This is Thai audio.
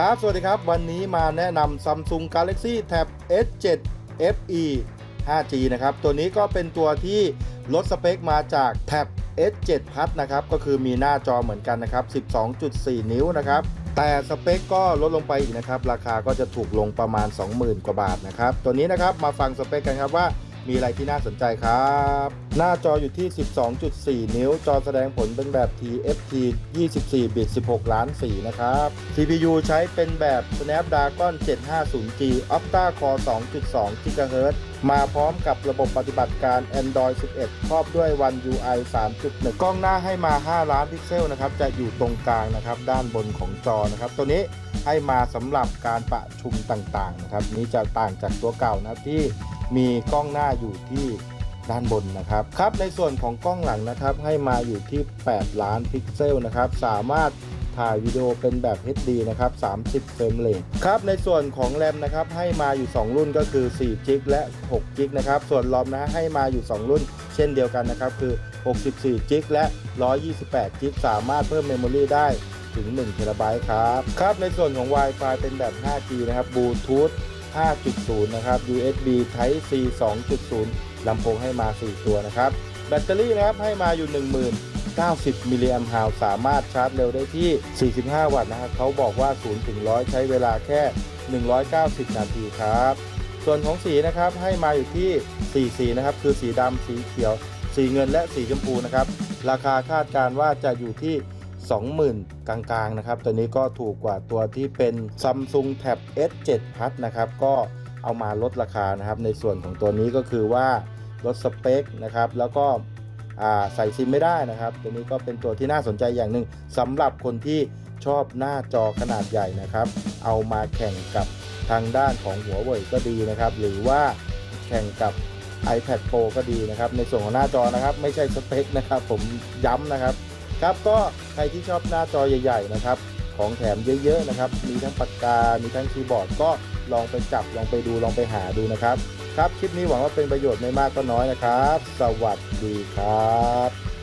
ครับ สวัสดีครับ วันนี้มาแนะนำ Samsung Galaxy Tab S7 FE 5G นะครับ ตัวนี้ก็เป็นตัวที่ลดสเปคมาจาก Tab S7 Plus นะครับ ก็คือมีหน้าจอเหมือนกันนะครับ 12.4 นิ้วนะครับ แต่สเปคก็ลดลงไปอีกนะครับ ราคาก็จะถูกลงประมาณ 20,000 กว่าบาทนะครับ ตัวนี้นะครับ มาฟังสเปคกันครับว่า มีอะไรที่น่าสนใจครับ หน้าจออยู่ที่ 12.4 นิ้ว จอแสดงผลเป็นแบบ TFT 24 บิต 16 ล้านสีนะครับ CPU ใช้เป็นแบบ Snapdragon 750G Octa Core 2.2 GHz มาพร้อมกับระบบปฏิบัติการ Android 11 ครอบด้วย One UI 3.1 กล้องหน้าให้มา 5 ล้านพิกเซลนะครับ จะอยู่ตรงกลางนะครับ ด้านบนของจอนะครับ ตัวนี้ให้มาสำหรับการประชุมต่างๆนะครับ นี้จะต่างจากตัวเก่านะครับที่ มีกล้องหน้าอยู่ที่ด้านบนนะครับครับในส่วนของกล้องหลังนะครับให้มาอยู่ที่ 8 ล้านพิกเซลนะครับสามารถถ่ายวิดีโอเป็นแบบ HD นะครับ 30 เฟรมเรทครับ ในส่วนของแรมนะครับ ให้มาอยู่ 2 รุ่นก็คือ4 g b และ6 g b นะครับ ส่วนรอมนะให้มาอยู่ 2 รุ่น เช่นเดียวกันนะครับ คือ 64 g b และ 128 g b สามารถเพิ่มเมมโมรีได้ถึง1 t b ครับ ครับ ในส่วนของ Wi-Fi เป็นแบบ 5G นะครับ Bluetooth 5.0 นะครับ USB Type C 2.0 ลำโพงให้มา 4 ตัวนะครับ แบตเตอรี่นะครับให้มาอยู่ 10,090 มิลลิแอมป์ฮาวสามารถชาร์จเร็วได้ที่ 45 วัตต์นะครับเขาบอกว่า 0 ถึง 100 ใช้เวลาแค่ 190 นาทีครับ ส่วนของสีนะครับให้มาอยู่ที่ 4 สีนะครับ คือสีดำ สีเขียว สีเงินและสีชมพูนะครับ ราคาคาดการว่าจะอยู่ที่ 20,000 กลางๆนะครับ ตัวนี้ก็ถูกกว่าตัวที่เป็น Samsung Tab S7 Plus นะครับ ก็เอามาลดราคานะครับ ในส่วนของตัวนี้ก็คือว่าลดสเปคนะครับ แล้วก็ใส่ซิมไม่ได้นะครับ ตัวนี้ก็เป็นตัวที่น่าสนใจอย่างหนึ่งสำหรับคนที่ชอบหน้าจอขนาดใหญ่นะครับ เอามาแข่งกับทางด้านของหัวเว่ยก็ดีนะครับ หรือว่าแข่งกับ iPad Pro ก็ดีนะครับ ในส่วนของหน้าจอนะครับ ไม่ใช่สเปคนะครับ ผมย้ำนะครับ ครับก็ใครที่ชอบหน้าจอใหญ่ ๆ นะครับ ของแถมเยอะ ๆ นะครับ มีทั้งปากกา มีทั้งคีย์บอร์ดก็ลองไปจับลองไปดูลองไปหาดูนะครับ ครับคลิปนี้หวังว่าเป็นประโยชน์ไม่มากก็น้อยนะครับ สวัสดีครับ